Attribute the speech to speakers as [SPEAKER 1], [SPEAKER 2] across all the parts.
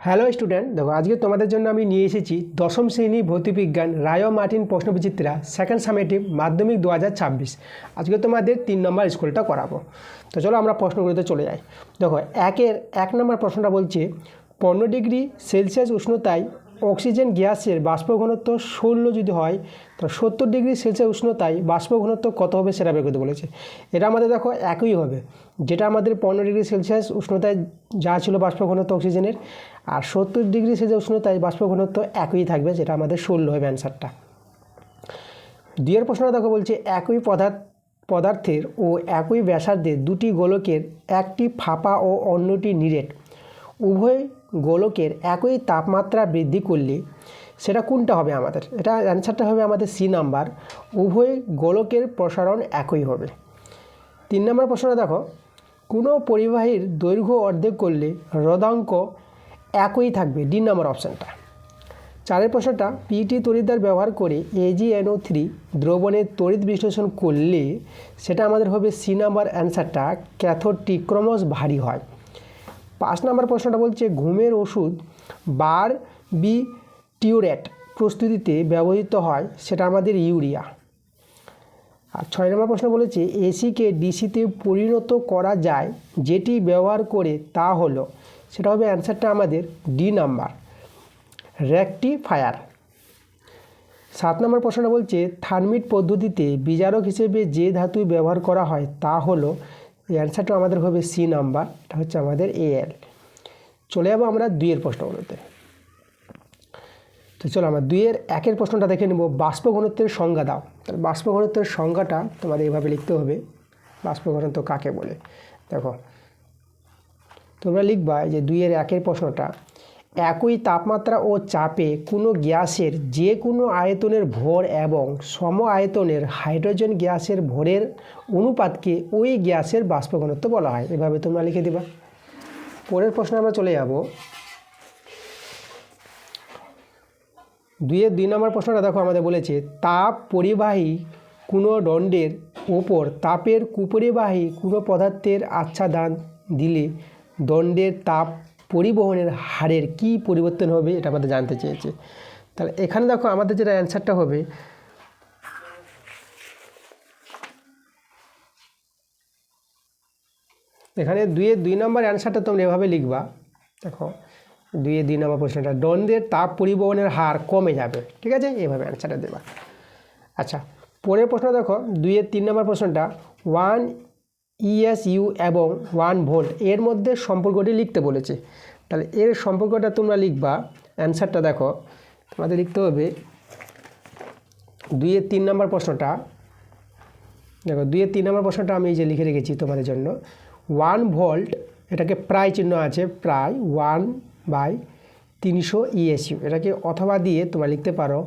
[SPEAKER 1] Hello student, দেখো আজকে তোমাদের জন্য আমি নিয়ে এসেছি দশম শ্রেণি ভৌতবিজ্ঞান রায় মার্টিন প্রশ্নবিচিত্রা সেকেন্ড সামেটিভ মাধ্যমিক দু হাজার ছাব্বিশ। আজকে তোমাদের তিন নম্বর স্কুলটা করাবো। তো চলো আমরা প্রশ্নগুলোতে চলে যাই। দেখো একের, এক নম্বর প্রশ্নটা বলছে, পনেরো ডিগ্রি সেলসিয়াস উষ্ণতায় অক্সিজেন গ্যাসের বাষ্প ঘনত্ব ষোলো যদি হয় তো সত্তর ডিগ্রি সেলসিয়াস উষ্ণতায় বাষ্প ঘনত্ব কত হবে সেটা বের করতে বলেছে। এটা আমাদের দেখো একই হবে। যেটা আমাদের পনেরো ডিগ্রি সেলসিয়াস উষ্ণতায় যা ছিল বাষ্প ঘনত্ব অক্সিজেনের, আর সত্তর ডিগ্রি সেলসিয়াস উষ্ণতায় বাষ্প ঘনত্ব একই থাকবে, যেটা আমাদের ষোলো হবে অ্যান্সারটা দুইয়ের প্রশ্নটা দেখো বলছে, একই পদার্থ পদার্থের ও একই ব্যাসার্ধের দুটি গোলকের একটি ফাঁপা ও অন্যটি নিরেট। উভয় গোলকের একই তাপমাত্রা বৃদ্ধি করলে সেটা কোনটা হবে আমাদের? এটা অ্যান্সারটা হবে আমাদের সি নাম্বার উভয় গোলকের প্রসারণ একই হবে। তিন নম্বর প্রশ্নটা দেখো। কোনো পরিবাহীর দৈর্ঘ্য অর্ধেক করলে রোধাঙ্ক একই থাকবে। ডি নম্বর অপশানটা চারের প্রশ্নটা পিটি তড়িৎদ্বার ব্যবহার করে এজিএনও থ্রি দ্রবণের তড়িৎ বিশ্লেষণ করলে সেটা আমাদের হবে সি নাম্বার অ্যান্সারটা ক্যাথোডটি ক্রমশ ভারী হয়। পাঁচ নম্বর প্রশ্নটা বলছে, ঘুমের ওষুধ বার বি টিউরেট প্রস্তুতিতে ব্যবহৃত হয়, সেটা আমাদের ইউরিয়া। আর ছয় নম্বর প্রশ্ন বলেছে, এসিকে ডিসিতে পরিণত করা যায়, যেটি ব্যবহার করে তা হলো, সেটা হবে অ্যান্সারটা আমাদের ডি নাম্বার, রেকটিফায়ার। সাত নম্বর প্রশ্নটা বলছে, থার্মিট পদ্ধতিতে বিজারক হিসেবে যে ধাতু ব্যবহার করা হয় তা হলো এই অ্যান্সারটা আমাদের হবে সি নাম্বার এটা হচ্ছে আমাদের এ এল চলে যাব আমরা দুইয়ের প্রশ্নগুলোতে। তো চলো আমরা দুইয়ের একের প্রশ্নটা দেখে নেব। বাষ্প ঘনত্বের সংজ্ঞা দাও। তাহলে বাষ্প ঘনত্বের সংজ্ঞাটা তোমাদের এভাবে লিখতে হবে। বাষ্প ঘনত্ব কাকে বলে? দেখো, তোমরা লিখবা যে দুইয়ের একের প্রশ্নটা। একই তাপমাত্রা ও চাপে কোনো গ্যাসের যে কোনো আয়তনের ভর এবং সম আয়তনের হাইড্রোজেন গ্যাসের ভরের অনুপাতকে ওই গ্যাসের বাষ্প ঘনত্ব বলা হয়। এভাবে তোমরা লিখে দিবা। পরের প্রশ্নে আমরা চলে যাব। দুইয়ের দুই নম্বর প্রশ্নটা দেখো, আমাদের বলেছে, তাপ পরিবাহী কোনো দণ্ডের ওপর তাপের কুপরিবাহী কোনো পদার্থের আচ্ছাদান দিলে দণ্ডের তাপ পরিবহনের হারের কি পরিবর্তন হবে এটা আমাদের জানতে চেয়েছে। তাহলে এখানে দেখো আমাদের যেটা অ্যান্সারটা হবে, এখানে দুইয়ের দুই নম্বর অ্যান্সারটা তোমরা এভাবে লিখবা, দেখো দুইয়ের দুই নম্বর প্রশ্নটা, দ্বন্দ্বের তাপ পরিবহনের হার কমে যাবে, ঠিক আছে? এভাবে অ্যান্সারটা দেবা। আচ্ছা পরের প্রশ্ন দেখো দুইয়ের তিন নম্বর প্রশ্নটা ওয়ান ইএসইউ এবং ওয়ান ভোল্ট এর মধ্যে সম্পর্কটি লিখতে বলেছে। তাহলে এর সম্পর্কটা তোমরা লিখবা অ্যান্সারটা দেখো। তোমাদের লিখতে হবে, দুইয়ের তিন নম্বর প্রশ্নটা, দেখো, দুইয়ের তিন নম্বর প্রশ্নটা আমি এই যে লিখে রেখেছি তোমাদের জন্য। ওয়ান ভোল্ট এটাকে প্রায় চিহ্ন আছে, প্রায় ওয়ান বাই তিনশো ইএসইউ এটাকে অথবা দিয়ে তোমরা লিখতে পারো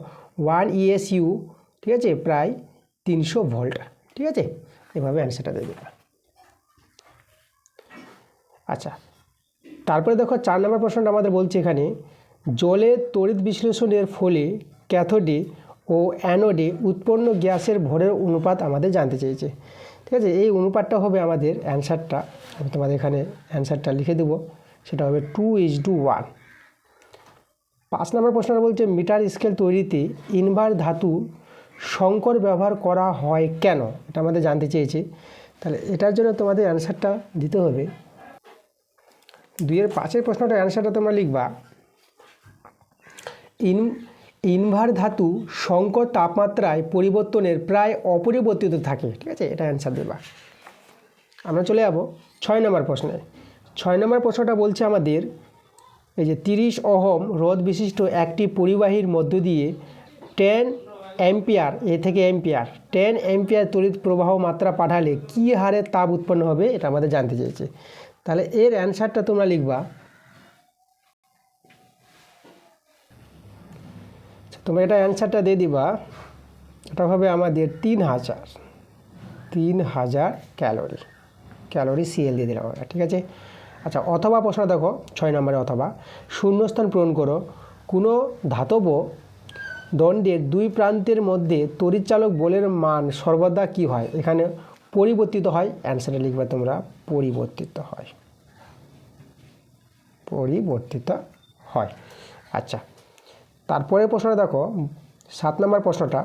[SPEAKER 1] ওয়ান ইএসইউ ঠিক আছে, প্রায় তিনশো ভোল্ট ঠিক আছে? এভাবে অ্যান্সারটা দেবে। আচ্ছা। তারপরে দেখো চার নম্বর প্রশ্নটা আমাদের বলছে এখানে জলের তড়িৎ বিশ্লেষণের ফলে ক্যাথোডে ও অ্যানোডে উৎপন্ন গ্যাসের ভরের অনুপাত আমাদের জানতে চেয়েছে। ঠিক আছে? এই অনুপাতটা হবে আমাদের অ্যান্সারটা। আমি তোমাদের এখানে অ্যান্সারটা লিখে দেবো। সেটা হবে টু ইজ টু ওয়ান। পাঁচ নম্বর প্রশ্নটা বলছে, মিটার স্কেল তৈরিতে ইনভার ধাতু সংকর ব্যবহার করা হয় কেন? এটা আমাদের জানতে চেয়েছে। তাহলে এটার জন্য তোমাদের অ্যান্সারটা দিতে হবে। দুইয়ের পাঁচের প্রশ্নটা অ্যান্সারটা তোমরা লিখবা। ইন, ইনভার ধাতু সংকর তাপমাত্রায় পরিবর্তনের প্রায় অপরিবর্তিত থাকে, ঠিক আছে? এটা অ্যান্সার দেবা। আমরা চলে যাব ছয় নম্বর প্রশ্নে। ছয় নম্বর প্রশ্নটা বলছে আমাদের, এই যে তিরিশ অহম রোধ বিশিষ্ট একটি পরিবাহীর মধ্য দিয়ে টেন অ্যাম্পিয়ার, এ থেকে অ্যাম্পিয়ার, টেন অ্যাম্পিয়ার তড়িৎ প্রবাহ মাত্রা পাঠালে কী হারে তাপ উৎপন্ন হবে? এটা আমাদের জানতে চেয়েছে। তাহলে এর অ্যান্সারটা তোমরা লিখবা। তোমরা এটা অ্যান্সারটা দিয়ে দিবা। এটা হবে আমাদের তিন হাজার তিন হাজার ক্যালোরি ক্যালোরি সিএল দিয়ে দিলাম আমরা, ঠিক আছে? আচ্ছা অথবা প্রশ্ন দেখো, ছয় নম্বরে অথবা, শূন্যস্থান পূরণ করো, কোনো ধাতব দণ্ডের দুই প্রান্তের মধ্যে তড়িৎচালক বলের মান সর্বদা কি হয়? এখানে পরিবর্তিত হয়। অ্যান্সারে লিখবে তোমরা, পরিবর্তিত হয়। পরিবর্তিত হয়। আচ্ছা তারপরে প্রশ্নটা দেখো, সাত নম্বর প্রশ্নটা।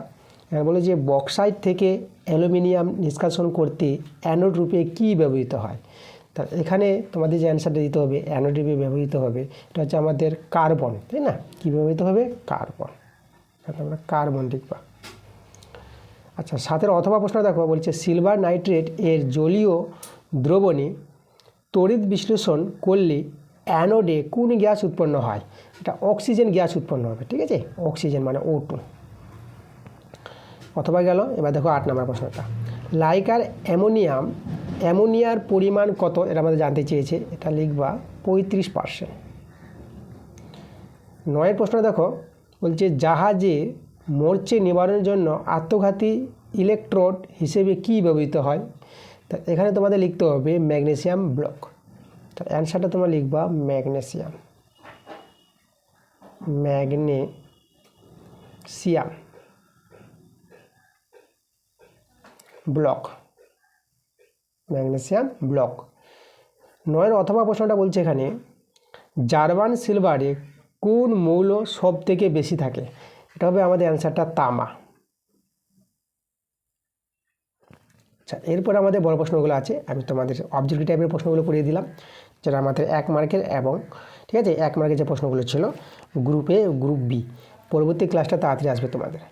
[SPEAKER 1] বলে যে, বক্সাইট থেকে অ্যালুমিনিয়াম নিষ্কাশন করতে অ্যানোড রূপে কী ব্যবহৃত হয়? তা এখানে তোমাদের যে অ্যান্সারটা দিতে হবে, অ্যানোড রূপে ব্যবহৃত হবে, এটা হচ্ছে আমাদের কার্বন, তাই না? কী ব্যবহৃত হবে? কার্বন। আমরা কার্বন লিখবা। আচ্ছা সাতের অথবা প্রশ্ন দেখো, বলছে সিলভার নাইট্রেট এর জলীয় দ্রবণে তড়িৎ বিশ্লেষণ করলে অ্যানোডে কোন গ্যাস উৎপন্ন হয়? এটা অক্সিজেন গ্যাস উৎপন্ন হবে, ঠিক আছে? অক্সিজেন মানে ও টু অথবা গেল, এবার দেখো আট নম্বর প্রশ্নটা। লাইকার অ্যামোনিয়াম, অ্যামোনিয়ার পরিমাণ কত? এটা আমাদের জানতে চেয়েছে, এটা লিখবা পঁয়ত্রিশ পার্সেন্ট নয়ের প্রশ্ন দেখো, বলছে জাহাজে মরচে নিবারণের জন্য আত্মঘাতী ইলেকট্রোড হিসেবে কি ব্যবহৃত হয়? তা এখানে তোমাদের লিখতে হবে ম্যাগনেসিয়াম ব্লক। তা অ্যান্সারটা তোমরা লিখবা magnesium. Magnesium block. Magnesium block. নয়ের অথবা প্রশ্নটা বলছে এখানে, জার্মান সিলভারে কোন মৌল সব থেকে বেশি থাকে? এটা হবে, আমাদের অ্যান্সারটা তামা। আচ্ছা এরপর আমাদের বড় প্রশ্নগুলো আছে। আমি তোমাদের অবজেক্টিভ টাইপের প্রশ্নগুলো করিয়ে দিলাম, যেটা আমাদের এক মার্কের এবং, ঠিক আছে? এক মার্কের যে প্রশ্নগুলো ছিল গ্রুপ এ গ্রুপ বি পরবর্তী ক্লাসটা তাড়াতাড়ি আসবে তোমাদের।